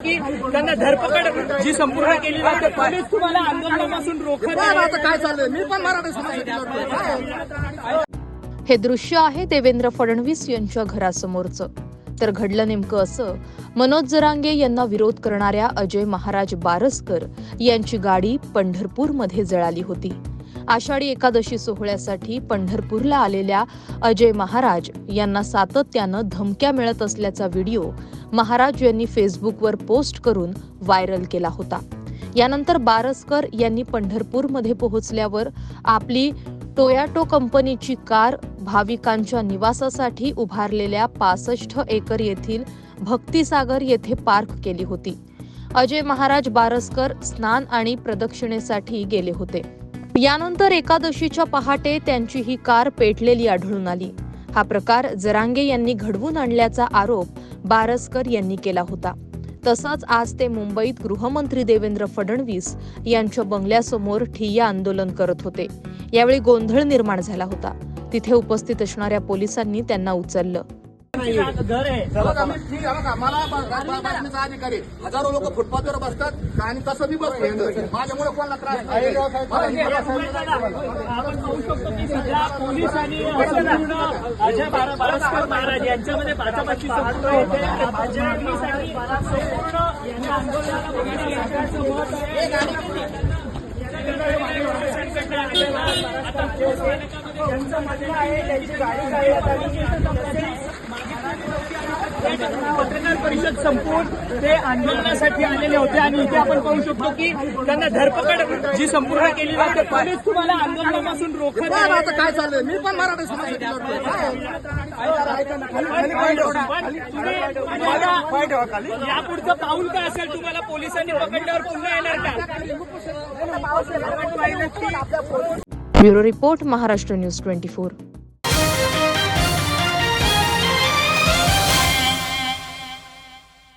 की त्यांना धरपकड जी संपूर्ण केली जाते पोलीस तुम्हाला आंदोलनापासून रोखत काय आहे. आता काय चाललंय मी पण मराठी समाजासाठी लढतोय. काय? हे दृश्य आहे देवेंद्र फडणवीस यांच्या घरासमोरचं तर घडलं नेमकं असं मनोज जरांगे यांना विरोध करणाऱ्या अजय महाराज बारसकर यांची गाडी पंढरपूरमध्ये जळाली होती आषाढी एकादशी सोहळ्यासाठी पंढरपूरला आलेल्या अजय महाराज यांना सातत्यानं धमक्या मिळत असल्याचा व्हिडिओ महाराज यांनी फेसबुकवर पोस्ट करून व्हायरल केला होता. यानंतर बारसकर यांनी पंढरपूरमध्ये पोहोचल्यावर आपली टोयाटो कंपनीची कार भाविकांच्या निवासासाठी उभारलेल्या पासष्ट एकर येथील भक्तिसागर येथे पार्क केली होती. अजय महाराज बारसकर स्नान आणि प्रदक्षिणेसाठी गेले होते. यानंतर एकादशीच्या पहाटे त्यांची ही कार पेटलेली आढळून आली. हा प्रकार जरांगे यांनी घडवून आणल्याचा आरोप बारसकर यांनी केला होता. तसंच आज ते मुंबईत गृहमंत्री देवेंद्र फडणवीस यांच्या बंगल्यासमोर ठिय्या आंदोलन करत होते. यावेळी गोंधळ निर्माण झाला होता. तिथे उपस्थित असणाऱ्या पोलिसांनी त्यांना उचललं. घर आहे. मला अधिकारी हजारो लोक फुटपाथवर बसतात आणि तसं मी बसतो माझ्यामुळे कोणाला त्रास नाही. मला- मला- आपण पाहू शकतो की सध्या पोलीस आणि अजय बारसकर महाराज यांच्यामध्ये भाजपाची संपूर्ण होते आणि भाजपसाठी संपूर्ण यांच्या आंदोलनाला बघण्याची सरकारचं मत आहे. आता त्यांचं म्हणणं आहे त्यांची गाडी आली पत्रकार परिषद संपवून ते आंदोलनासाठी आलेले होते आणि इथे आपण पाहू शकतो की त्यांना धरपकड जी संपूर्ण केली जाते पोलीस तुम्हाला आंदोलनापासून रोखत. आता काय चाललंय मी पण मराठी यापुढचं पाऊल काय असेल तुम्हाला पोलिसांनी पकडल्यावर पुन्हा येणार का bureau report Maharashtra news twenty four